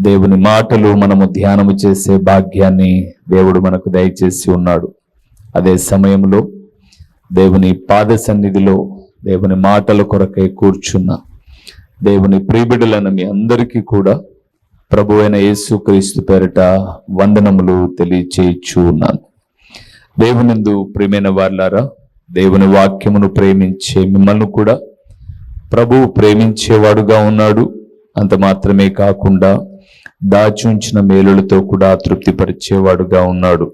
దేవుని మాటలు మనము ధ్యానము చేసే భాగ్యాన్ని దేవుడు మనకు దయచేసి ఉన్నాడు. అదే సమయంలో దేవుని పాద సన్నిధిలో దేవుని మాటల కొరకై కూర్చున్న దేవుని ప్రియబిడ్డలను మీ అందరికీ కూడా ప్రభు అయిన యేసుక్రీస్తు పేరిట వందనములు తెలియచేయచ్చు ఉన్నాను. దేవునిందు ప్రియమైన వాళ్ళారా దేవుని వాక్యమును ప్రేమించే మిమ్మల్ని కూడా ప్రభువు ప్రేమించేవాడుగా ఉన్నాడు. అంత మాత్రమే కాకుండా దాచి ఉంచిన మేలులతో కూడా తృప్తిపరిచేవాడుగా ఉన్నాడు.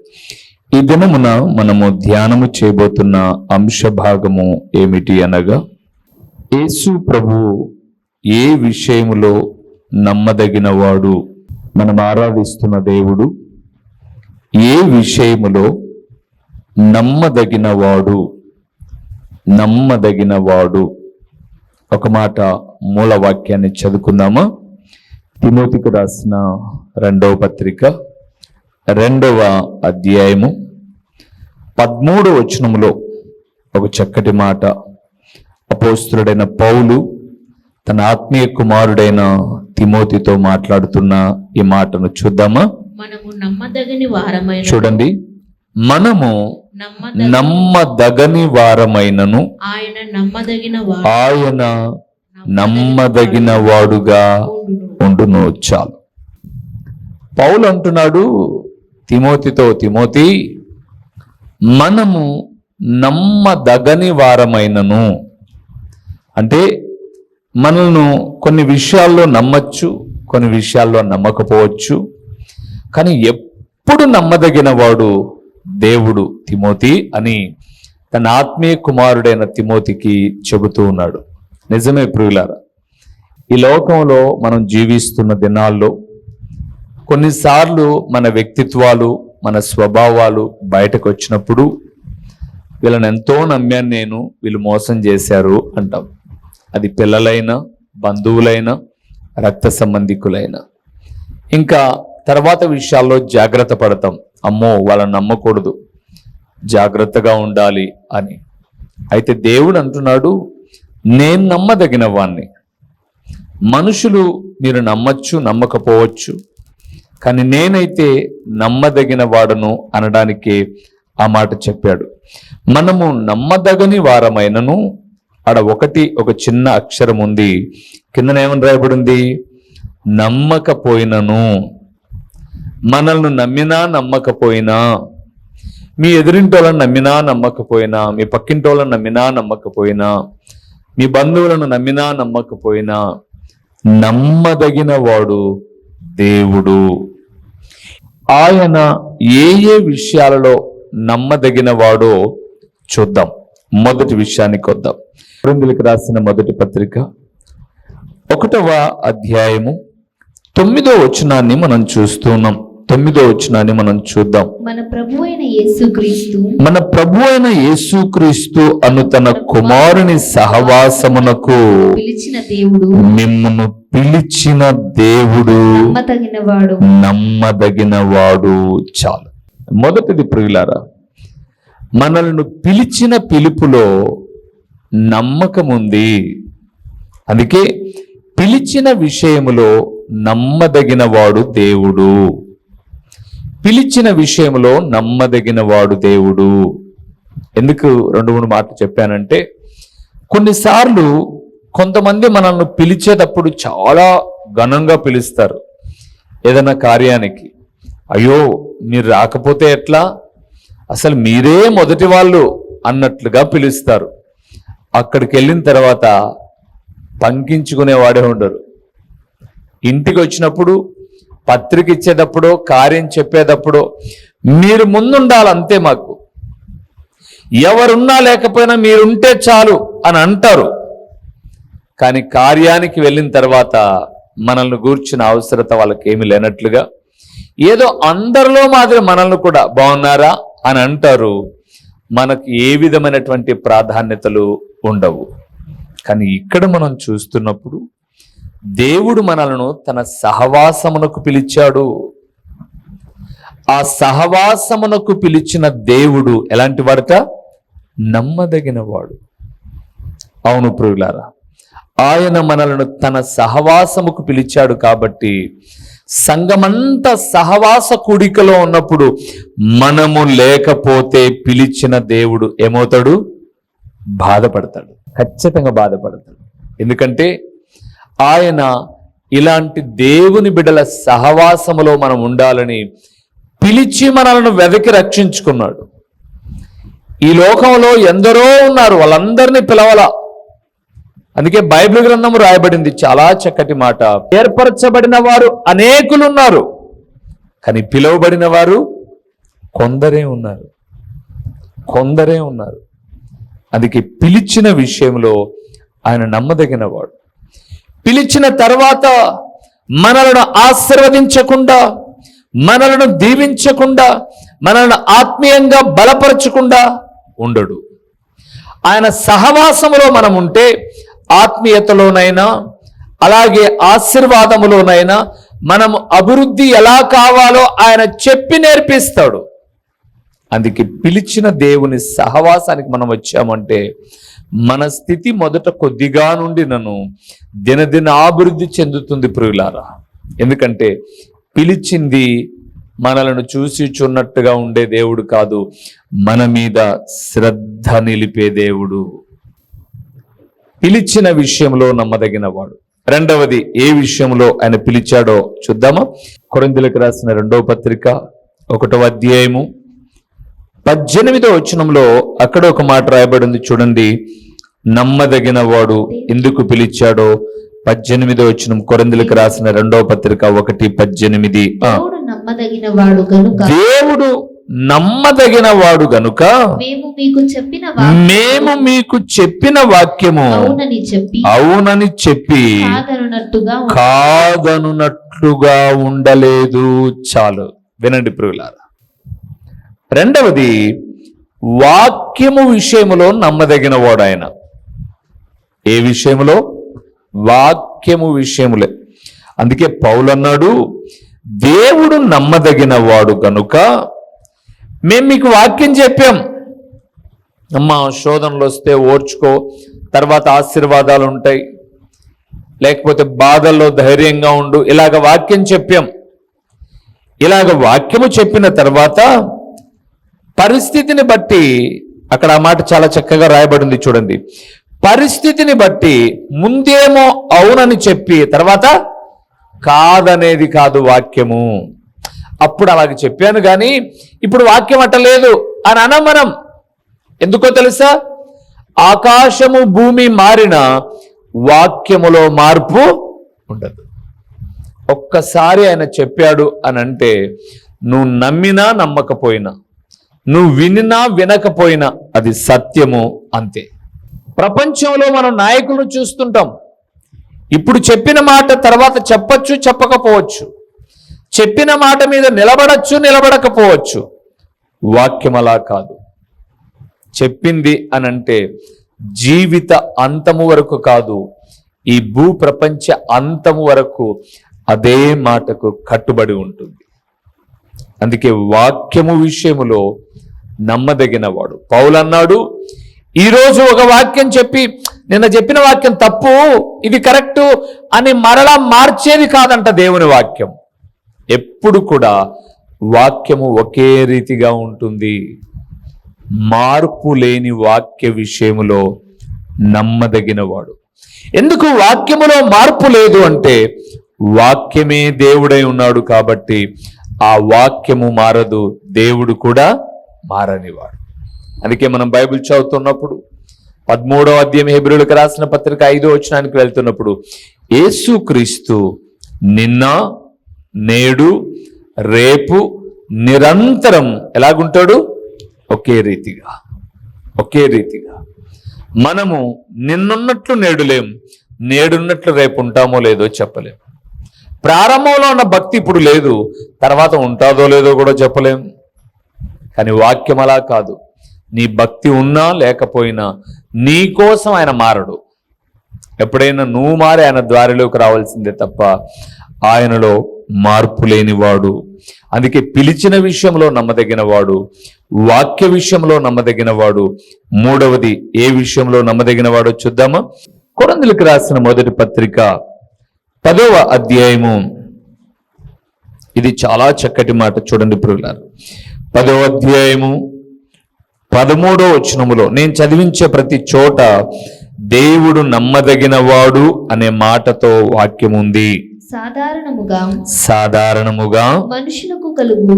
ఈ దినమున మనము ధ్యానము చేయబోతున్న అంశ భాగము ఏమిటి అనగా యేసు ప్రభు ఏ విషయములో నమ్మదగిన వాడు మనం ఆరాధిస్తున్న దేవుడు ఏ విషయములో నమ్మదగిన వాడు నమ్మదగిన వాడు ఒక మాట మూల వాక్యాన్ని చదువుకుందామా? తిమోతికి రాసిన రెండవ పత్రిక రెండవ అధ్యాయము పదమూడవ వచనములో ఒక చక్కటి మాట. అపోస్తుడైన పౌలు తన ఆత్మీయ కుమారుడైన తిమోతితో మాట్లాడుతున్న ఈ మాటను చూద్దామా? మనము నమ్మదగని వారమైన చూడండి. మనము నమ్మద నమ్మదగని వారమైనను. ఆయన నమ్మదగిన ఆయన నమ్మదగిన వాడుగా ఉండును చాలు. పౌలు అంటున్నాడు తిమోతితో తిమోతి మనము నమ్మదగని వారమైనను. అంటే మనల్ని కొన్ని విషయాల్లో నమ్మచ్చు కొన్ని విషయాల్లో నమ్మకపోవచ్చు కానీ ఎప్పుడు నమ్మదగిన వాడు దేవుడు తిమోతి అని తన ఆత్మీయ కుమారుడైన తిమోతికి చెబుతూ ఉన్నాడు. నిజమే ప్రియులారా ఈ లోకంలో మనం జీవిస్తున్న దినాల్లో కొన్నిసార్లు మన వ్యక్తిత్వాలు మన స్వభావాలు బయటకు వచ్చినప్పుడు వీళ్ళని ఎంతో నమ్మాను నేను వీళ్ళు మోసం చేశారు అంటాం. అది పిల్లలైనా బంధువులైనా రక్త సంబంధికులైనా. ఇంకా తర్వాత విషయాల్లో జాగ్రత్త పడతాం. అమ్మో వాళ్ళని నమ్మకూడదు. జాగ్రత్తగా ఉండాలి అని. అయితే దేవుడు అంటున్నాడు నేను నమ్మదగిన వాణ్ణి మనుషులు మీరు నమ్మచ్చు నమ్మకపోవచ్చు. కానీ నేనైతే నమ్మదగిన వాడను అనడానికే ఆ మాట చెప్పాడు. మనము నమ్మదగని వారమైనను ఆడ ఒకటి ఒక చిన్న అక్షరం ఉంది. కిందన ఏమని రాయబడింది? నమ్మకపోయినను. మనల్ని నమ్మినా నమ్మకపోయినా మీ ఎదురింటోళ్ళని నమ్మినా నమ్మకపోయినా మీ పక్కింటోళ్ళని నమ్మినా నమ్మకపోయినా మీ బంధువులను నమ్మినా నమ్మకపోయినా నమ్మదగిన వాడు దేవుడు. ఆయన ఏ ఏ విషయాలలో నమ్మదగిన వాడో చూద్దాం. మొదటి విషయానికి వద్దాం. కొరింథీయులకు రాసిన మొదటి పత్రిక ఒకటవ అధ్యాయము తొమ్మిదో వచనాన్ని మనం చూస్తున్నాం తొమ్మిదో వచనాన్ని మనం చూద్దాం. మన ప్రభు అయిన యేసుక్రీస్తు మన ప్రభు అయిన యేసుక్రీస్తు అను తన కుమారుని సహవాసమునకు పిలిచిన దేవుడు. మిమ్మను పిలిచిన దేవుడు నమ్మదగిన వాడు నమ్మదగిన వాడు చాలు. మొదటిది ప్రియులారా మనల్ని పిలిచిన పిలుపులో నమ్మకం ఉంది అందుకే పిలిచిన విషయములో నమ్మదగిన వాడు దేవుడు. పిలిచిన విషయంలో నమ్మదగిన వాడు దేవుడు. ఎందుకు రెండు మూడు మాటలు చెప్పానంటే కొన్నిసార్లు కొంతమంది మనల్ని పిలిచేటప్పుడు చాలా ఘనంగా పిలుస్తారు ఏదైనా కార్యానికి. అయ్యో మీరు రాకపోతే ఎట్లా? అసలు మీరే మొదటి వాళ్ళు అన్నట్లుగా పిలుస్తారు. అక్కడికి వెళ్ళిన తర్వాత పంకించుకునేవాడే ఉండరు. ఇంటికి వచ్చినప్పుడు పత్రిక ఇచ్చేటప్పుడు కార్యం చెప్పేటప్పుడు మీరు ముందుండాలి అంతే మాకు. ఎవరున్నా లేకపోయినా మీరుంటే చాలు అని అంటారు. కానీ కార్యానికి వెళ్ళిన తర్వాత మనల్ని గూర్చిన అవసరత వాళ్ళకి ఏమి లేనట్లుగా ఏదో అందరిలో మాదిరి మనల్ని కూడా బాగున్నారా అని అంటారు. మనకు ఏ విధమైనటువంటి ప్రాధాన్యతలు ఉండవు. కానీ ఇక్కడ మనం చూస్తున్నప్పుడు దేవుడు మనలను తన సహవాసమునకు పిలిచాడు. ఆ సహవాసమునకు పిలిచిన దేవుడు ఎలాంటి వాడట? నమ్మదగిన వాడు అవును ప్రియులారా ఆయన మనలను తన సహవాసముకు పిలిచాడు కాబట్టి సంఘమంతా సహవాస కూడికలో ఉన్నప్పుడు మనము లేకపోతే పిలిచిన దేవుడు ఏమవుతాడు? బాధపడతాడు. ఖచ్చితంగా బాధపడతాడు. ఎందుకంటే ఆయన ఇలాంటి దేవుని బిడ్డల సహవాసములో మనం ఉండాలని పిలిచి మనలను వెదకి రక్షించుకున్నాడు. ఈ లోకంలో ఎందరో ఉన్నారు వాళ్ళందరినీ పిలవాల. అందుకే బైబిల్ గ్రంథం రాయబడింది చాలా చక్కటి మాట. ఏర్పరచబడిన వారు అనేకులు ఉన్నారు కానీ పిలువబడిన వారు కొందరే ఉన్నారు. కొందరే ఉన్నారు. అందుకే పిలిచిన విషయంలో ఆయన నమ్మదగిన వాడు పిలిచిన తర్వాత మనలను ఆశీర్వదించకుండా మనలను దీవించకుండా మనల్ని ఆత్మీయంగా బలపరచకుండా ఉండడు. ఆయన సహవాసములో మనం ఉంటే ఆత్మీయతలోనైనా అలాగే ఆశీర్వాదములోనైనా మనం అభివృద్ధి ఎలా కావాలో ఆయన చెప్పి నేర్పిస్తాడు. అందుకే పిలిచిన దేవుని సహవాసానికి మనం వచ్చామంటే మన స్థితి మొదట కొద్దిగా నుండి నన్ను దినదిన అభివృద్ధి చెందుతుంది ప్రియులారా. ఎందుకంటే పిలిచింది మనలను చూసి చున్నట్టుగా ఉండే దేవుడు కాదు మన మీద శ్రద్ధ నిలిపే దేవుడు. పిలిచిన విషయంలో నమ్మదగిన వాడు రెండవది ఏ విషయంలో ఆయన పిలిచాడో చూద్దామా? కొరందులకు రాసిన రెండవ పత్రిక ఒకటో అధ్యాయము పద్దెనిమిదో వచనంలో అక్కడ ఒక మాట రాయబడింది చూడండి. నమ్మదగిన వాడు ఎందుకు పిలిచాడో పద్దెనిమిదో వచనం కొరిందులకు రాసిన రెండవ పత్రిక ఒకటి పద్దెనిమిది. దేవుడు నమ్మదగిన వాడు గనుక మేము మీకు చెప్పిన వా- మేము మీకు చెప్పిన వాక్యము అవునని చెప్పి. కాదనున్నట్లుగా ఉండలేదు. చాలు. వినండి ప్రియులారా. రెండవది వాక్యము విషయములో నమ్మదగిన వాడు ఆయన ఏ విషయములో? వాక్యము విషయములే. అందుకే పౌలన్నాడు దేవుడు నమ్మదగిన వాడు కనుక మేము మీకు వాక్యం చెప్పాం. అమ్మా శోధనలు వస్తే ఓర్చుకో తర్వాత ఆశీర్వాదాలు ఉంటాయి. లేకపోతే బాధల్లో ధైర్యంగా ఉండు. ఇలాగ వాక్యం చెప్పాం. ఇలాగ వాక్యము చెప్పిన తర్వాత పరిస్థితిని బట్టి అక్కడ ఆ మాట చాలా చక్కగా రాయబడింది చూడండి. పరిస్థితిని బట్టి ముందేమో అవునని చెప్పి తర్వాత కాదనేది కాదు వాక్యము. అప్పుడు అలాగ చెప్పాను కానీ ఇప్పుడు వాక్యం అట్టలేదు అని అనం మనం ఎందుకో తెలుసా? ఆకాశము భూమి మారిన వాక్యములో మార్పు ఉండదు. ఒక్కసారి ఆయన చెప్పాడు అని అంటే నువ్వు నమ్మినా నమ్మకపోయినా నువ్వు వినినా వినకపోయినా అది సత్యము అంతే. ప్రపంచంలో మనం నాయకులను చూస్తుంటాం. ఇప్పుడు చెప్పిన మాట తర్వాత చెప్పచ్చు చెప్పకపోవచ్చు. చెప్పిన మాట మీద నిలబడచ్చు నిలబడకపోవచ్చు. వాక్యం అలా కాదు. చెప్పింది అని అంటే జీవిత అంతము వరకు కాదు ఈ భూ ప్రపంచ అంతము వరకు అదే మాటకు కట్టుబడి ఉంటుంది. అందుకే వాక్యము విషయములో నమ్మదగిన వాడు పౌలు అన్నాడు ఈరోజు ఒక వాక్యం చెప్పి నిన్న చెప్పిన వాక్యం తప్పు ఇది కరెక్టు అని మరలా మార్చేది కాదంట దేవుని వాక్యం. ఎప్పుడు కూడా వాక్యము ఒకే రీతిగా ఉంటుంది. మార్పు లేని వాక్య విషయములో నమ్మదగినవాడు. ఎందుకు వాక్యములో మార్పు లేదు అంటే వాక్యమే దేవుడై ఉన్నాడు కాబట్టి ఆ వాక్యము మారదు దేవుడు కూడా మారనివాడు. అందుకే మనం బైబిల్ చదువుతున్నప్పుడు పదమూడవ అధ్యాయం హెబ్రిలకు రాసిన పత్రిక ఐదో వచనానికి వెళ్తున్నప్పుడు యేసుక్రీస్తు నిన్న నేడు రేపు నిరంతరం ఎలాగుంటాడు? ఒకే రీతిగా ఒకే రీతిగా. మనము నిన్నున్నట్లు నేడులేం నేడున్నట్లు రేపు ఉంటామో లేదో చెప్పలేం. ప్రారంభంలో ఉన్న భక్తి ఇప్పుడు లేదు. తర్వాత ఉంటుందో లేదో కూడా చెప్పలేం. కానీ వాక్యం అలా కాదు. నీ భక్తి ఉన్నా లేకపోయినా నీ కోసం ఆయన మారడు. ఎప్పుడైనా నువ్వు మారి ఆయన ద్వారిలోకి రావాల్సిందే తప్ప ఆయనలో మార్పు లేనివాడు. అందుకే పిలిచిన విషయంలో నమ్మదగిన వాడు వాక్య విషయంలో నమ్మదగిన వాడు మూడవది ఏ విషయంలో నమ్మదగిన వాడో చూద్దామా? కొరందులకు రాసిన మొదటి పత్రిక పదవ అధ్యాయము. ఇది చాలా చక్కటి మాట చూడండి ప్రియులారు. పదవ అధ్యాయము పదమూడో వచనములో నేను చదివించే ప్రతి చోట దేవుడు నమ్మదగిన వాడు అనే మాటతో వాక్యం ఉంది సాధారణముగా సాధారణముగా మనుషులకు కలుగు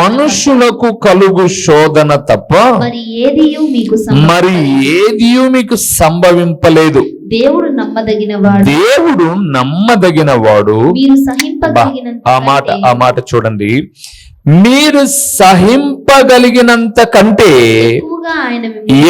మనుషులకు కలుగు శోధన తప్ప మరి ఏదియు మీకు మరి ఏదియూ మీకు సంభవింపలేదు? దేవుడు నమ్మదగిన వాడు దేవుడు నమ్మదగిన వాడు మీరు బా, సహింపగలిగినంత ఆ మాట ఆ మాట చూడండి. మీరు సహింపగలిగినంత కంటే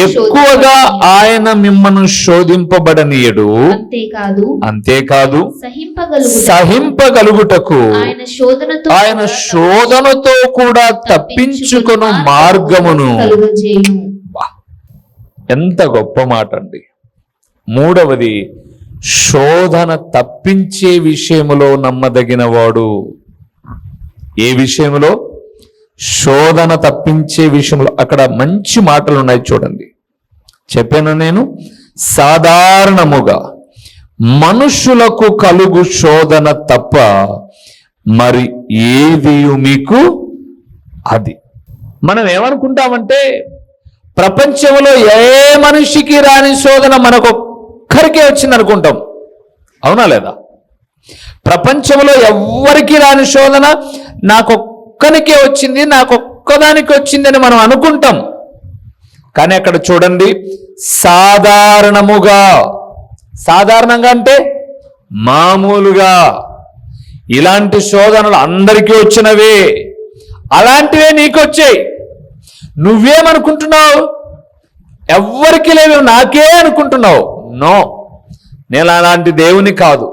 ఎక్కువగా ఆయన మిమ్మల్ని శోధింపబడనీయడు. అంతేకాదు అంతేకాదు సహింపగలుగు సహింపగలుగుటకు ఆయన శోధనతో కూడా శోధనతో కూడా తప్పించుకొను మార్గమును. ఎంత గొప్ప మాట అండి మూడవది శోధన తప్పించే విషయములో నమ్మదగిన వాడు ఏ విషయంలో? శోధన తప్పించే విషయంలో. అక్కడ మంచి మాటలు ఉన్నాయి చూడండి. చెప్పాను నేను సాధారణముగా మనుషులకు కలుగు శోధన తప్ప మరి ఏది మీకు? అది. మనం ఏమనుకుంటామంటే ప్రపంచంలో ఏ మనిషికి రాని శోధన మనకొక్కరికే వచ్చింది అనుకుంటాం అవునా లేదా? ప్రపంచంలో ఎవ్వరికి రాని శోధన నాకొక్కనికే వచ్చింది నాకొక్కదానికి వచ్చిందని మనం అనుకుంటాం. కానీ అక్కడ చూడండి సాధారణముగా సాధారణంగా అంటే మామూలుగా ఇలాంటి శోధనలు అందరికీ వచ్చినవే. అలాంటివే నీకు వచ్చాయి నువ్వేమనుకుంటున్నావు? ఎవ్వరికి లేవు నాకే అనుకుంటున్నావు. నో నేను అలాంటి దేవుని కాదు.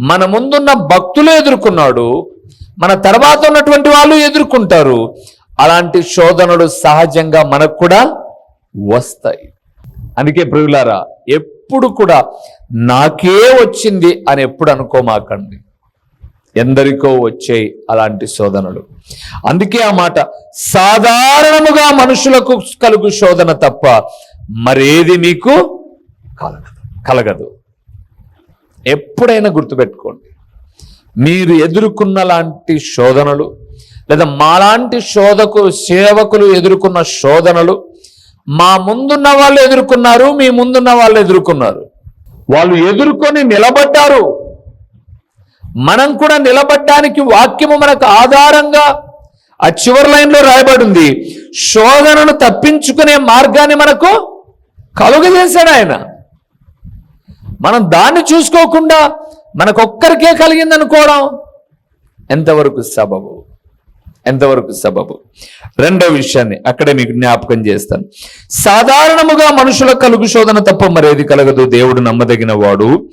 మన ముందున్న భక్తులు ఎదుర్కొన్నాడు మన తర్వాత ఉన్నటువంటి వాళ్ళు ఎదుర్కొంటారు. అలాంటి శోధనలు సహజంగా మనకు కూడా వస్తాయి. అందుకే ప్రియులారా ఎప్పుడు కూడా నాకే వచ్చింది అని ఎప్పుడు అనుకోమాకండి. ఎందరికో వచ్చాయి అలాంటి శోధనలు. అందుకే ఆ మాట సాధారణముగా మనుషులకు కలుగు శోధన తప్ప మరేది మీకు కలగదు. కలగదు. ఎప్పుడైనా గుర్తుపెట్టుకోండి. మీరు ఎదుర్కొన్న లాంటి శోధనలు లేదా మాలాంటి శోధకు సేవకులు ఎదుర్కొన్న శోధనలు మా ముందున్న వాళ్ళు ఎదుర్కొన్నారు మీ ముందున్న వాళ్ళు ఎదుర్కొన్నారు. వాళ్ళు ఎదుర్కొని నిలబడ్డారు. మనం కూడా నిలబడ్డానికి వాక్యము మనకు ఆధారంగా ఆ చివరి లైన్లో రాయబడింది. శోధనను తప్పించుకునే మార్గాన్ని మనకు కలుగజేశాడు ఆయన. మనం దాన్ని చూసుకోకుండా మనకొక్కరికే కలిగింది అనుకోవడం ఎంతవరకు సబబు? ఎంతవరకు సబబు? రెండో విషయాన్ని అక్కడే మీకు జ్ఞాపకం చేస్తాను. సాధారణముగా మనుషుల కలుగు శోధన తప్ప మరేది కలగదు. దేవుడు నమ్మదగిన వాడు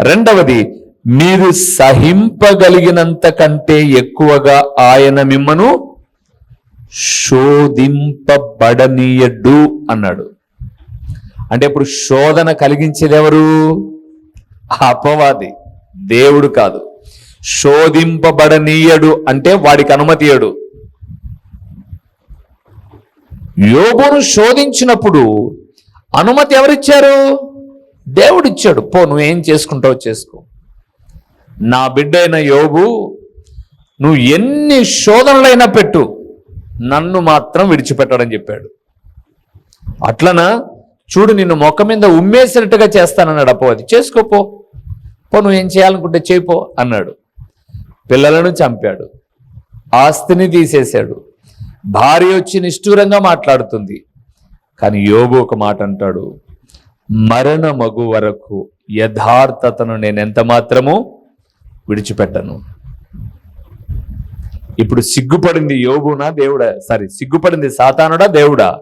రెండవది మీరు సహింపగలిగినంత కంటే ఎక్కువగా ఆయన మిమ్మను శోధింపబడనీయడు అన్నాడు. అంటే ఇప్పుడు శోధన కలిగించేది ఎవరు అపవాది. దేవుడు కాదు. శోధింపబడనీయడు అంటే వాడికి అనుమతియడు యోగును శోధించినప్పుడు అనుమతి ఎవరిచ్చారు? దేవుడిచ్చాడు. పో నువ్వేం చేసుకుంటావో చేసుకో. నా బిడ్డ అయిన యోగు నువ్వు ఎన్ని శోధనలైనా పెట్టు. నన్ను మాత్రం విడిచిపెట్టడని చెప్పాడు. అట్లనా? చూడు నిన్ను మొక్క మీద ఉమ్మేసినట్టుగా చేస్తానన్నాడు అపవాది చేసుకోపో. పో నువ్వు ఏం చేయాలనుకుంటే చేయిపో అన్నాడు. పిల్లలను చంపాడు. ఆస్తిని తీసేశాడు. భార్య వచ్చి నిష్ఠూరంగా మాట్లాడుతుంది. కానీ యోగు ఒక మాట అంటాడు మరణ మగు వరకు యథార్థతను నేను ఎంత మాత్రము విడిచిపెట్టను. ఇప్పుడు సిగ్గుపడింది యోగునా దేవుడా? సారీ సిగ్గుపడింది సాతానుడా? దేవుడా?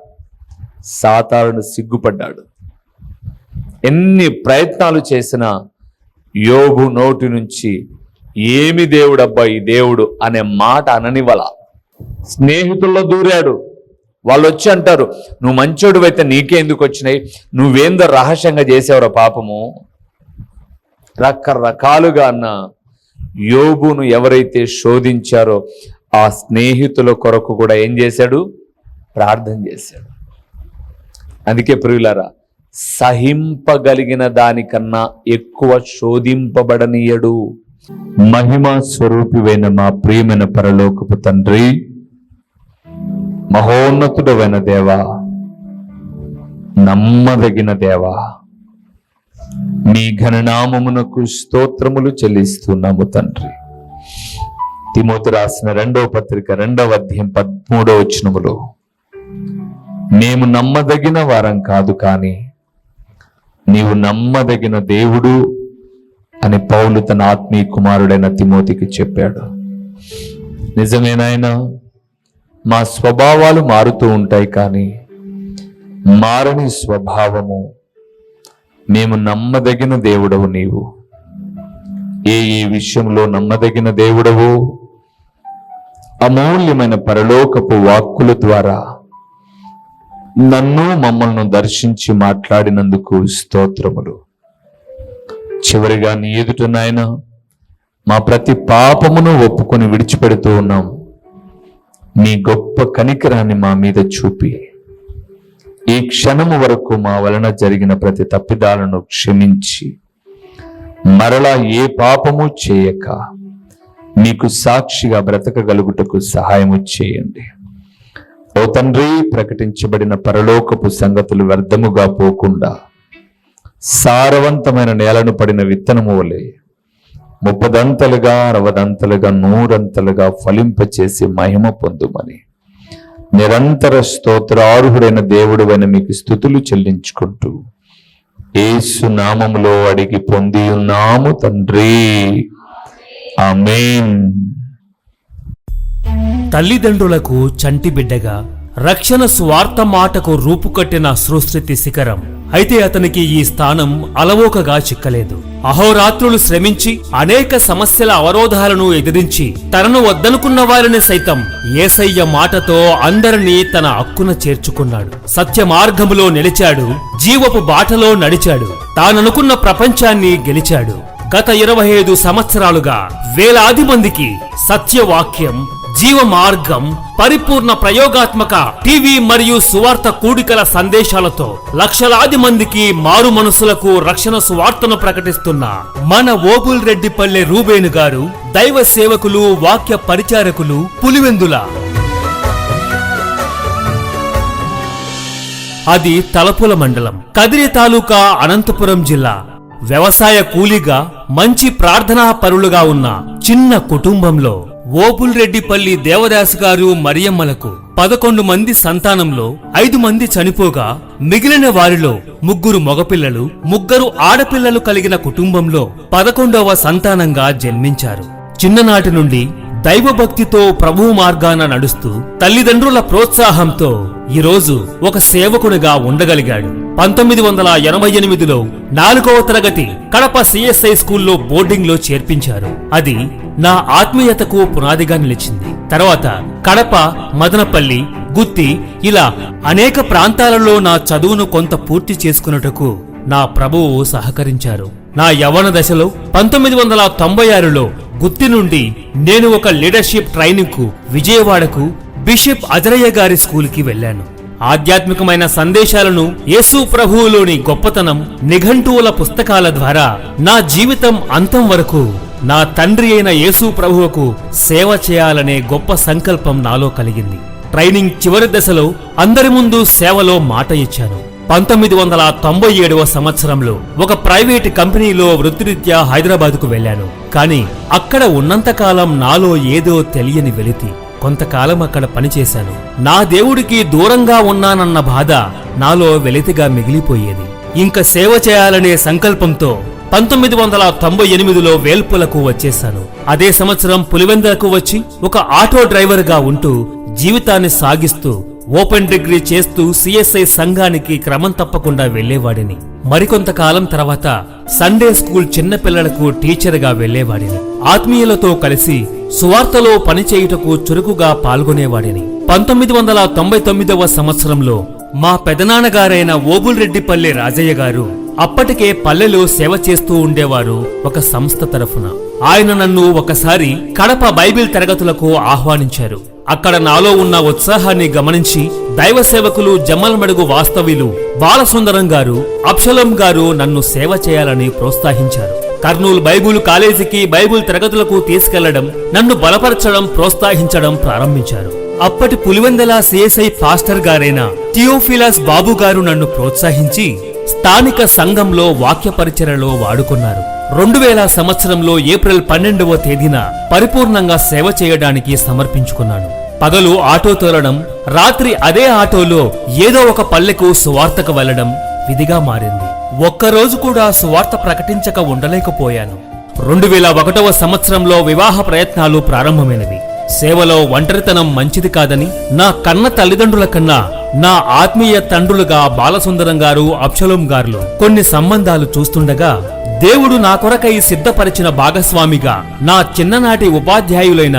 సాతారుడు సిగ్గుపడ్డాడు. ఎన్ని ప్రయత్నాలు చేసినా యోగు నోటి నుంచి ఏమి దేవుడబ్బా ఈ దేవుడు అనే మాట అననివల స్నేహితుల్లో దూరాడు. వాళ్ళు వచ్చి అంటారు నువ్వు మంచోడు అయితే నీకే ఎందుకు వచ్చినాయి? నువ్వేందో రహస్యంగా చేసావురా పాపము? రకరకాలుగా అన్న యోగును ఎవరైతే శోధించారో ఆ స్నేహితుల కొరకు కూడా ఏం చేశాడు? ప్రార్థన చేశాడు. అందుకే ప్రియులారా సహింపగలిగిన దానికన్నా ఎక్కువ శోధింపబడనీయడు. మహిమ స్వరూపివైన మా ప్రియమైన పరలోకపు తండ్రి మహోన్నతుడవైన దేవా నమ్మదగిన దేవా మీ ఘననామమునకు స్తోత్రములు చెల్లిస్తున్నాము తండ్రి. తిమోతి రాసిన రెండవ పత్రిక రెండవ అధ్యాయం పదమూడవ వచనములో మేము నమ్మదగిన వారం కాదు కానీ నీవు నమ్మదగిన దేవుడు అని పౌలు తన ఆత్మీయ కుమారుడైన తిమోతికి చెప్పాడు. నిజమేనాయనా మా స్వభావాలు మారుతూ ఉంటాయి కానీ మారని స్వభావము మేము నమ్మదగిన దేవుడవు నీవు. ఏ ఏ విషయంలో నమ్మదగిన దేవుడవు? అమూల్యమైన పరలోకపు వాక్కుల ద్వారా నన్ను మమ్మల్ని దర్శించి మాట్లాడినందుకు స్తోత్రములు. చివరిగా నీ ఎదుట నాయన మా ప్రతి పాపమును ఒప్పుకొని విడిచిపెడుతూ ఉన్నాం. నీ గొప్ప కనికరాన్ని మా మీద చూపి. ఈ క్షణము వరకు మా వలన జరిగిన ప్రతి తప్పిదాలను క్షమించి మరలా ఏ పాపము చేయక నీకు సాక్షిగా బ్రతకగలుగుటకు సహాయము చేయండి. ఓ తండ్రి ప్రకటించబడిన పరలోకపు సంగతులు వ్యర్థముగా పోకుండా సారవంతమైన నేలను పడిన విత్తనము వలె ముప్పదంతలుగా అరవదంతలుగా నూరంతలుగా ఫలింపచేసి మహిమ పొందుమని. నిరంతర స్తోత్రార్హుడైన దేవుడు మీకు స్థుతులు చెల్లించుకుంటూ ఏసు నామములో అడిగి పొంది ఉన్నాము తండ్రి. ఆమెన్. తల్లిదండ్రులకు చంటి బిడ్డగా రక్షణ స్వార్థ మాటకు రూపుకట్టిన సుస్థితి శిఖరం. అయితే అతనికి ఈ స్థానం అలవోకగా చిక్కలేదు. అహోరాత్రులు శ్రమించి అనేక సమస్యల అవరోధాలను ఎదిరించి తనను వద్దనుకున్న వారిని సైతం ఏసయ్య మాటతో అందరినీ తన అక్కున చేర్చుకున్నాడు. సత్య మార్గములో నిలిచాడు జీవపు బాటలో నడిచాడు తాననుకున్న ప్రపంచాన్ని గెలిచాడు. గత ఇరవై ఐదు సంవత్సరాలుగా వేలాది మందికి సత్యవాక్యం జీవ మార్గం పరిపూర్ణ ప్రయోగాత్మక టీవీ మరియు సువార్త కూడికల సందేశాలతో లక్షలాది మందికి మారు మనసులకు రక్షణ సువార్తను ప్రకటిస్తున్న మన ఓబుల్ రెడ్డిపల్లె రూబేను గారు దైవ సేవకులు వాక్య పరిచారకులు పులివెందుల. అది తలపుల మండలం. కదిరి తాలూకా అనంతపురం జిల్లా. వ్యవసాయ కూలీగా మంచి ప్రార్థనా పరులుగా ఉన్న చిన్న కుటుంబంలో ఓపుల్రెడ్డిపల్లి దేవదాసు గారు మరియమ్మలకు పదకొండు మంది సంతానంలో ఐదు మంది చనిపోగా మిగిలిన వారిలో ముగ్గురు మగపిల్లలు ముగ్గురు ఆడపిల్లలు కలిగిన కుటుంబంలో పదకొండవ సంతానంగా జన్మించారు. చిన్ననాటి నుండి దైవభక్తితో ప్రభు మార్గాన నడుస్తూ తల్లిదండ్రుల ప్రోత్సాహంతో ఈరోజు ఒక సేవకునిగా ఉండగలిగాడు. పంతొమ్మిది వందల ఎనభై ఎనిమిదిలో నాలుగవ తరగతి కడప సిఎస్ఐ స్కూల్లో బోర్డింగ్లో చేర్పించారు. అది నా ఆత్మీయతకు పునాదిగా నిలిచింది. తర్వాత కడప మదనపల్లి గుత్తి ఇలా అనేక ప్రాంతాలలో నా చదువును కొంత పూర్తి చేసుకున్నటకు నా ప్రభువు సహకరించారు. నా యవన దశలో పంతొమ్మిది వందల తొంభై ఆరులో గుత్తి నుండి నేను ఒక లీడర్షిప్ ట్రైనింగ్కు విజయవాడకు బిషప్ అజరయ్య గారి స్కూల్కి వెళ్ళాను. ఆధ్యాత్మికమైన సందేశాలను యేసు ప్రభువులోని గొప్పతనం నిఘంటువుల పుస్తకాల ద్వారా నా జీవితం అంతం వరకు నా తండ్రి అయిన యేసు ప్రభువుకు సేవ చేయాలనే గొప్ప సంకల్పం నాలో కలిగింది. ట్రైనింగ్ చివరి దశలో అందరి ముందు సేవలో మాట ఇచ్చాను. పంతొమ్మిది వందల తొంభై ఏడవ సంవత్సరంలో ఒక ప్రైవేట్ కంపెనీలో వృత్తిరీత్యా హైదరాబాద్కు వెళ్ళాను. కానీ అక్కడ ఉన్నంతకాలం నాలో ఏదో తెలియని వెలితి. కొంతకాలం అక్కడ పనిచేశాను. నా దేవుడికి దూరంగా ఉన్నానన్న బాధ నాలో వెలితిగా మిగిలిపోయేది. ఇంక సేవ చేయాలనే సంకల్పంతో పంతొమ్మిది వందల తొంభై ఎనిమిదిలో వేల్పులకు వచ్చేశాను. అదే సంవత్సరం పులివెందలకు వచ్చి ఒక ఆటో డ్రైవర్గా ఉంటూ జీవితాన్ని సాగిస్తూ ఓపెన్ డిగ్రీ చేస్తూ సిఎస్ఐ సంఘానికి క్రమం తప్పకుండా వెళ్ళేవాడిని మరికొంతకాలం తర్వాత సండే స్కూల్ చిన్నపిల్లలకు టీచర్గా వెళ్ళేవాడిని ఆత్మీయులతో కలిసి సువార్తలో పనిచేయుటకు చురుకుగా పాల్గొనేవాడిని. పంతొమ్మిది వందల తొంభై తొమ్మిదవ సంవత్సరంలో మా పెదనాన్నగారైన ఓబుల్రెడ్డిపల్లి రాజయ్య గారు అప్పటికే పల్లెలో సేవ చేస్తూ ఉండేవారు ఒక సంస్థ తరఫున. ఆయన నన్ను ఒకసారి కడప బైబిల్ తరగతులకు ఆహ్వానించారు. అక్కడ నాలో ఉన్న ఉత్సాహాన్ని గమనించి దైవ సేవకులు జమ్మలమడుగు వాస్తవ్యులు బాలసుందరం గారు అప్షలం గారు నన్ను సేవ చేయాలని ప్రోత్సహించారు. కర్నూలు బైబిల్ కాలేజీకి బైబిల్ తరగతులకు తీసుకెళ్ళడం నన్ను బలపరచడం ప్రోత్సహించడం ప్రారంభించారు. అప్పటి పులివెందల సిఎస్ఐ పాస్టర్ గారైన థియోఫిలాస్ బాబు గారు నన్ను ప్రోత్సహించి స్థానిక సంఘంలో వాక్య పరిచయలో వాడుకున్నారు. రెండు వేల సంవత్సరంలో ఏప్రిల్ పన్నెండవ తేదీన పరిపూర్ణంగా సేవ చేయడానికి సమర్పించుకున్నాను. పగలు ఆటో తోలడం రాత్రి అదే ఆటోలో ఏదో ఒక పల్లెకు సువార్తకు వెళ్ళడం విధిగా మారింది. ఒక్కరోజు కూడా సువార్త ప్రకటించక ఉండలేకపోయాను. రెండు వేల ఒకటవ సంవత్సరంలో వివాహ ప్రయత్నాలు ప్రారంభమైనవి. సేవలో ఒంటరితనం మంచిది కాదని నా కన్న తల్లిదండ్రుల కన్నా నా ఆత్మీయ తండ్రులుగా బాలసుందరం గారు అప్షలం గారులు కొన్ని సంబంధాలు చూస్తుండగా దేవుడు నా కొరకై సిద్ధపరిచిన భాగస్వామిగా నా చిన్ననాటి ఉపాధ్యాయులైన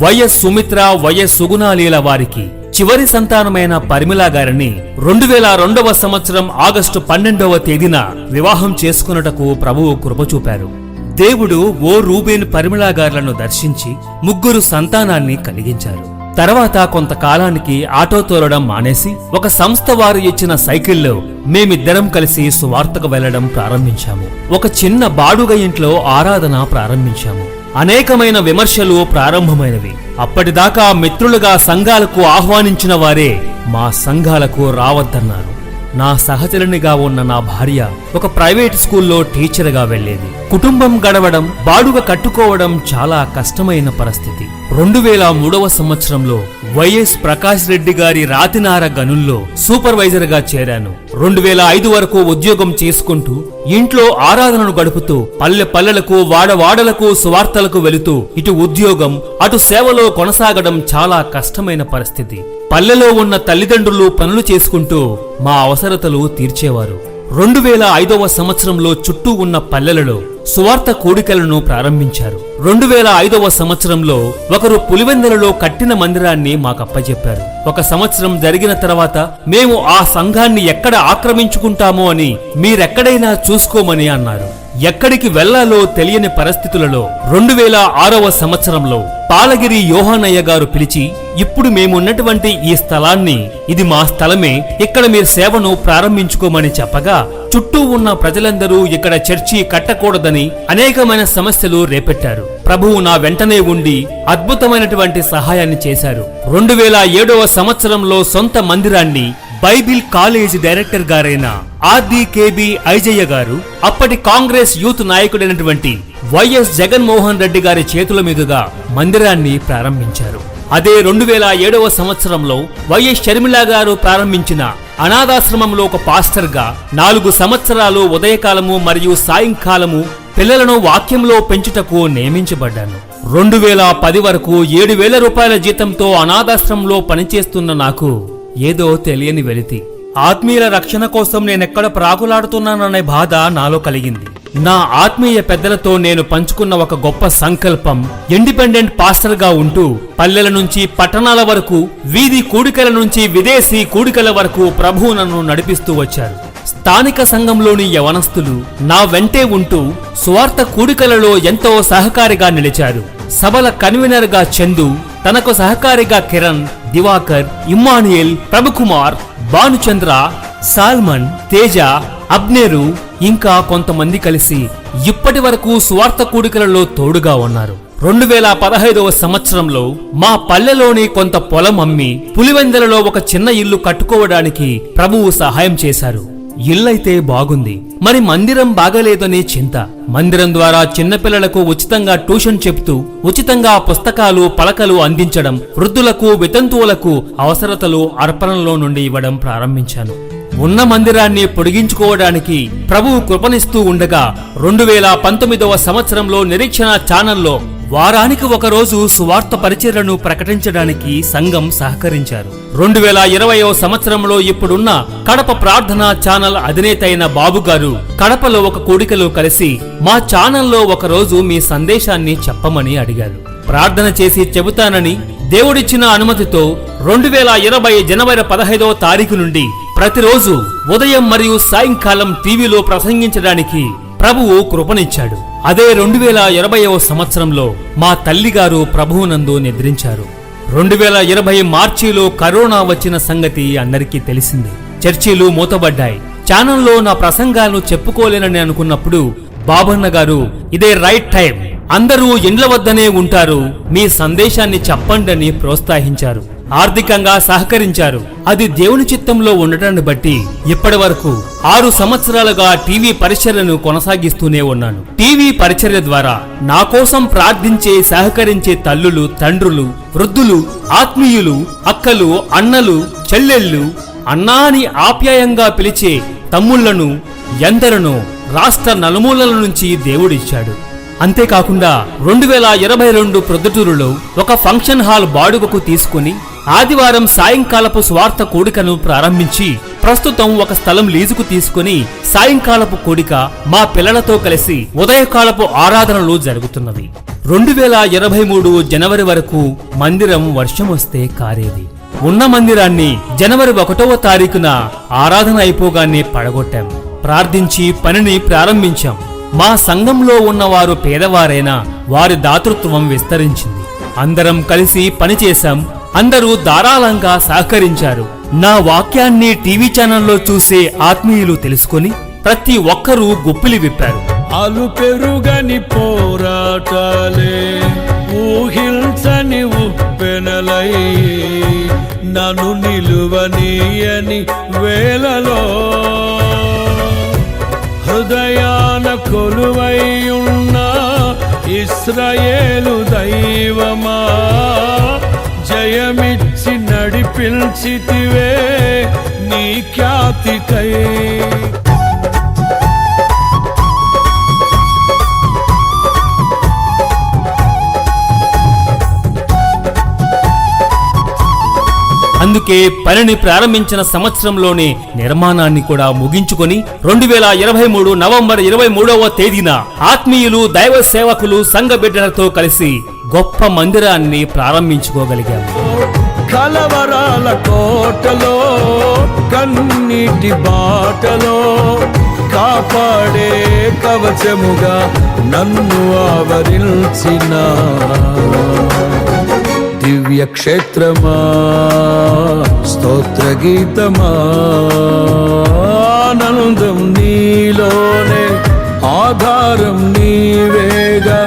వైఎస్ సుమిత్ర వైఎస్ సుగుణాలీల వారికి చివరి సంతానమైన పరిమిళ గారిని రెండు వేల రెండవ సంవత్సరం ఆగస్టు పన్నెండవ తేదీన వివాహం చేసుకున్నటకు ప్రభువు కృపచూపారు దేవుడు ఓ రూబేన్ పరిమిళ గారులను దర్శించి ముగ్గురు సంతానాన్ని కలిగించారు. తర్వాత కొంతకాలానికి ఆటో తోలడం మానేసి ఒక సంస్థ వారు ఇచ్చిన సైకిల్లో మేమిద్దరం కలిసి సువార్తకు వెళ్ళడం ప్రారంభించాము. ఒక చిన్న బాడుగ ఇంట్లో ఆరాధన ప్రారంభించాము. అనేకమైన విమర్శలు ప్రారంభమైనవి. అప్పటిదాకా మిత్రులుగా సంఘాలకు ఆహ్వానించిన వారే మా సంఘాలకు రావద్దన్నారు. నా సహచరునిగా ఉన్న నా భార్య ఒక ప్రైవేట్ స్కూల్లో టీచర్గా వెళ్ళేది. కుటుంబం గడవడం బాడుగ కట్టుకోవడం చాలా కష్టమైన పరిస్థితి. రెండు వేల మూడవ సంవత్సరంలో వైఎస్ ప్రకాష్ రెడ్డి గారి రాతినార గనుల్లో సూపర్వైజర్గా చేరాను. రెండు వేల ఐదు వరకు ఉద్యోగం చేసుకుంటూ ఇంట్లో ఆరాధనను గడుపుతూ పల్లె పల్లెలకు వాడవాడలకు సువార్తలకు వెళుతూ ఇటు ఉద్యోగం అటు సేవలో కొనసాగడం చాలా కష్టమైన పరిస్థితి. పల్లెలో ఉన్న తల్లిదండ్రులు పనులు చేసుకుంటూ మా అవసరతలు తీర్చేవారు. రెండు వేల ఐదవ సంవత్సరంలో చుట్టూ ఉన్న పల్లెలలో సువార్త కోడికలను ప్రారంభించారు. రెండు వేల ఐదవ సంవత్సరంలో ఒకరు పులివెందులలో కట్టిన మందిరాన్ని మాకప్పచెప్పారు ఒక సంవత్సరం జరిగిన తర్వాత మేము ఆ సంఘాన్ని ఎక్కడ ఆక్రమించుకుంటామో అని మీరెక్కడైనా చూసుకోమని అన్నారు. ఎక్కడికి వెళ్ళాలో తెలియని పరిస్థితులలో రెండు వేల ఆరవ సంవత్సరంలో పాలగిరి యోహానయ్య గారు పిలిచి ఇప్పుడు మేమున్నటువంటి ఈ స్థలాన్ని ఇది మా స్థలమే ఇక్కడ మీరు సేవను ప్రారంభించుకోమని చెప్పగా చుట్టూ ఉన్న ప్రజలందరూ ఇక్కడ చర్చి కట్టకూడదని అనేకమైన సమస్యలు రేపెట్టారు. ప్రభువు నా వెంటనే ఉండి అద్భుతమైనటువంటి సహాయాన్ని చేశారు. రెండు వేల ఏడవ సంవత్సరంలో సొంత మందిరాన్ని బైబిల్ కాలేజ్ డైరెక్టర్ గారైన ఆర్డికేబి ఐజయ్య గారు అప్పటి కాంగ్రెస్ యూత్ నాయకుడైనటువంటి వైఎస్ జగన్మోహన్ రెడ్డి గారి చేతుల మీదుగా మందిరాన్ని ప్రారంభించారు. అదే రెండు వేల ఏడవ సంవత్సరంలో వైఎస్ షర్మిల గారు ప్రారంభించిన అనాథాశ్రమంలో ఒక పాస్టర్గా నాలుగు సంవత్సరాలు ఉదయకాలము మరియు సాయంకాలము పిల్లలను వాక్యంలో పెంచుటకు నియమించబడ్డాను. రెండు వేల పది వరకు ఏడు వేల రూపాయల జీతంతో అనాథాశ్రమంలో పనిచేస్తున్న నాకు ఏదో తెలియని వెలితి. ఆత్మీయుల రక్షణ కోసం నేనెక్కడ ప్రాకులాడుతున్నాననే బాధ నాలో కలిగింది. నా ఆత్మీయ పెద్దలతో నేను పంచుకున్న ఒక గొప్ప సంకల్పం ఇండిపెండెంట్ పాస్టర్గా ఉంటూ పల్లెల నుంచి పట్టణాల వరకు వీధి కూడికల నుంచి విదేశీ కూడికల వరకు ప్రభువు నన్ను నడిపిస్తూ వచ్చారు. స్థానిక సంఘంలోని యవనస్తులు నా వెంటే ఉంటూ స్వార్థ కూడికలలో ఎంతో సహకారిగా నిలిచారు. సభల కన్వీనర్గా చందు తనకు సహకారిగా కిరణ్ దివాకర్ ఇమ్మానుయేల్ ప్రభుకుమార్ భానుచంద్ర సాల్మన్ తేజ అబ్నేరు ఇంకా కొంతమంది కలిసి ఇప్పటి వరకు స్వార్థ కూడికలలో తోడుగా ఉన్నారు. రెండు వేల పదహైదవ సంవత్సరంలో మా పల్లెలోని కొంత పొలం అమ్మి పులివెందలలో ఒక చిన్న ఇల్లు కట్టుకోవడానికి ప్రభువు సహాయం చేశారు. ఇల్లైతే బాగుంది. మరి మందిరం బాగలేదనే చింత. మందిరం ద్వారా చిన్నపిల్లలకు ఉచితంగా ట్యూషన్ చెప్తూ ఉచితంగా పుస్తకాలు పలకలు అందించడం వృద్ధులకు వితంతువులకు అవసరతలు అర్పణలో నుండి ఇవ్వడం ప్రారంభించాను. ఉన్న మందిరాన్ని పొడిగించుకోవడానికి ప్రభువు కృపనిస్తూ ఉండగా రెండు వేల పంతొమ్మిదవ సంవత్సరంలో నిరీక్షణ ఛానల్లో వారానికి ఒకరోజు సువార్త పరిచర్లను ప్రకటించడానికి సంఘం సహకరించారు. రెండు వేల ఇరవయో సంవత్సరంలో ఇప్పుడున్న కడప ప్రార్థన ఛానల్ అధినేత అయిన బాబు గారు కడపలో ఒక కూడికలో కలిసి మా ఛానల్లో ఒకరోజు మీ సందేశాన్ని చెప్పమని అడిగారు. ప్రార్థన చేసి చెబుతానని దేవుడిచ్చిన అనుమతితో రెండు వేల ఇరవై జనవరి పదహైదవ తారీఖు నుండి ప్రతిరోజు ఉదయం మరియు సాయంకాలం టీవీలో ప్రసంగించడానికి ప్రభువు కృపనిచ్చాడు. అదే రెండు వేల ఇరవయవ సంవత్సరంలో మా తల్లిగారు ప్రభువునందు నిద్రించారు. రెండు వేల ఇరవై మార్చిలో కరోనా వచ్చిన సంగతి అందరికీ తెలిసింది. చర్చిలు మూతబడ్డాయి. ఛానల్లో నా ప్రసంగాలను చెప్పుకోలేనని అనుకున్నప్పుడు బాబన్న గారు ఇదే రైట్ టైం. అందరూ ఇండ్ల వద్దనే ఉంటారు. మీ సందేశాన్ని చెప్పండని ప్రోత్సహించారు. ఆర్థికంగా సహకరించారు. అది దేవుని చిత్తంలో ఉండటాన్ని బట్టి ఇప్పటి వరకు ఆరు సంవత్సరాలుగా టీవీ పరిచర్యను కొనసాగిస్తూనే ఉన్నాను. టీవీ పరిచర్య ద్వారా నా కోసం ప్రార్థించే సహకరించే తల్లులు తండ్రులు వృద్ధులు ఆత్మీయులు అక్కలు అన్నలు చెల్లెళ్ళు అన్నా అని ఆప్యాయంగా పిలిచే తమ్ముళ్ళను ఎందరనో రాష్ట్ర నలుమూలల నుంచి దేవుడిచ్చాడు. అంతేకాకుండా రెండు వేల ఇరవై రెండు ప్రొద్దుటూరులో ఒక ఫంక్షన్ హాల్ బాడుగకు తీసుకుని ఆదివారం సాయంకాలపు స్వార్థ కూడికను ప్రారంభించి ప్రస్తుతం ఒక స్థలం లీజుకు తీసుకుని సాయంకాలపు కోడిక మా పిల్లలతో కలిసి ఉదయకాలపు ఆరాధనలు జరుగుతున్నవి. రెండు వేల ఇరవై మూడు జనవరి వరకు మందిరం వర్షం వస్తే కారేది. ఉన్న మందిరాన్ని జనవరి ఒకటవ తారీఖున ఆరాధన అయిపోగానే పడగొట్టాం. ప్రార్థించి పనిని ప్రారంభించాం. మా సంఘంలో ఉన్నవారు పేదవారైనా వారి దాతృత్వం విస్తరించింది. అందరం కలిసి పనిచేశాం అందరూ ధారాళంగా సహకరించారు. నా వాక్యాన్ని టీవీ ఛానల్లో చూసే ఆత్మీయులు తెలుసుకొని ప్రతి ఒక్కరూ గుప్పిలి విప్పారు. అలు పెరుగని పోరాటాలే ఊహించని ఉప్పెనలై నన్ను నిలువనీయని వేలలో హృదయాన కొలువై ఉన్న ఇస్రయేలు దైవమా జయమిచ్చి నడిపించితివే నీ ఖ్యాతికై. అందుకే పనిని ప్రారంభించిన సంవత్సరంలోనే నిర్మాణాన్ని కూడా ముగించుకొని రెండు వేల ఇరవై మూడు నవంబర్ ఇరవై మూడవ తేదీన ఆత్మీయులు దైవ సేవకులు సంఘ బిడ్డలతో కలిసి గొప్ప మందిరాన్ని ప్రారంభించుకోగలిగాము. కలవరాల కోటలో కన్నీటి బాటలో కాపాడే కవచముగా నన్ను ఆవరించిన దివ్య క్షేత్రమా స్తోత్ర గీతమా ఆనందం నీలోనే ఆధారం నీవేగా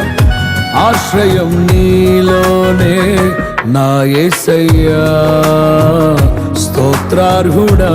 ఆశ్రయం నీలోనే నా ఏసయ్యా స్తోత్రార్హుడా.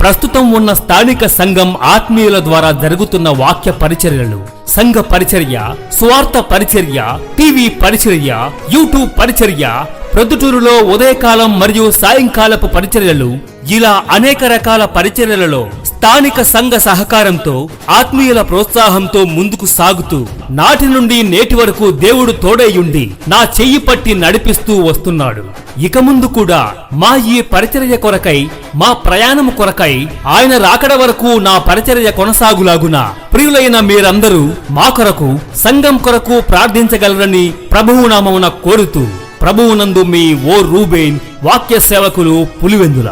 ప్రస్తుతం ఉన్న స్థానిక సంఘం ఆత్మీయుల ద్వారా జరుగుతున్న వాక్య పరిచర్యలు సంఘ పరిచర్య స్వార్థ పరిచర్య టీవీ పరిచర్య యూట్యూబ్ పరిచర్య ప్రొద్దుటూరులో ఉదయకాలం మరియు సాయంకాలపు పరిచర్యలు ఇలా అనేక రకాల పరిచర్యలలో స్థానిక సంఘ సహకారంతో ఆత్మీయుల ప్రోత్సాహంతో ముందుకు సాగుతూ నాటి నుండి నేటి వరకు దేవుడు తోడయ్యుండి నా చెయ్యి పట్టి నడిపిస్తూ వస్తున్నాడు. ఇక ముందు కూడా మా ఈ పరిచర్య కొరకై మా ప్రయాణం కొరకై ఆయన రాకడ వరకు నా పరిచర్య కొనసాగులాగున ప్రియులైన మీరందరూ మా కొరకు సంఘం కొరకు ప్రార్థించగలరని ప్రభువు నామమున కోరుతూ ప్రభువునందు మీ ఓ రూబేన్ వాక్య సేవకులు పులివెందుల.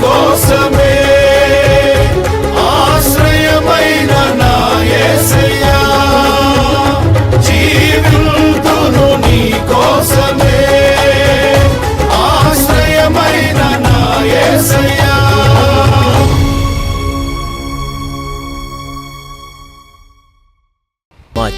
నీ కోసమే